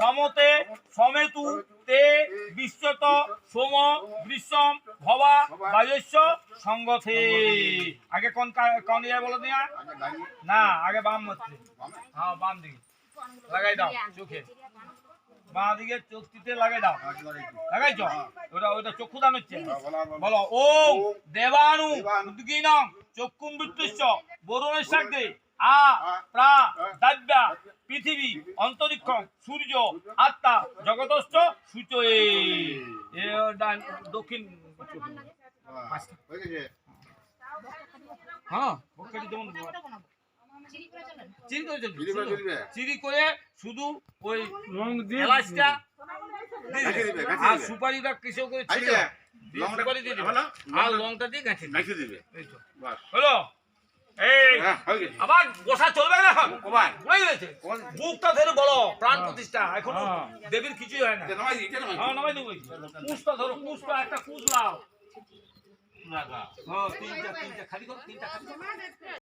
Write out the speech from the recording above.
সমতে সমেতু তে বিশ্বত সোম ভবা বায়স্য সঙ্গথে। আগে কোন কোন ইয়ে বলো দিয়া? না, আগে বাম হ্যাঁ বাম দিকে। লাগাই দাও চোখে। বাঁ দিকে চোখটিতে লাগাই দাও। লাগাইছি? ওটা ওটা চক্ষু দান হচ্ছে। বলা দেবানু দেবানু। উদ্গীনং চক্ষুম বৃত্তস্য বরুণের সাথে আ, প্রা, দাব্যা। পৃথিবী অন্তরিক্ষ সূর্য আত্মা জগতস্থ ডান দক্ষিণ। হ্যাঁ, চিরি করে চিরি শুধু ওই এলাচটা আর সুপারিটা করে এই দিয়ে লংটা- সুপারি দিয়ে দিবে। হলো? আর লংটা দিয়ে গাঁথিয়ে দিবে। গাঁথিয়ে দিবে। এই তো। বাস। হলো? এই হ্যাঁ গেছে। আবার বসা চলবে না? এখন কবাই হয়ে বুকটা ধরে বলো প্রাণ প্রতিষ্ঠা এখনও হ্যাঁ। দেবীর কিছুই হয় না। হ্যাঁ নামাই দেবো কুচটা ধরো কুচটা একটা কুচ লাও হ্যাঁ তিনটা তিনটা খালি করো তিনটা খালি করো।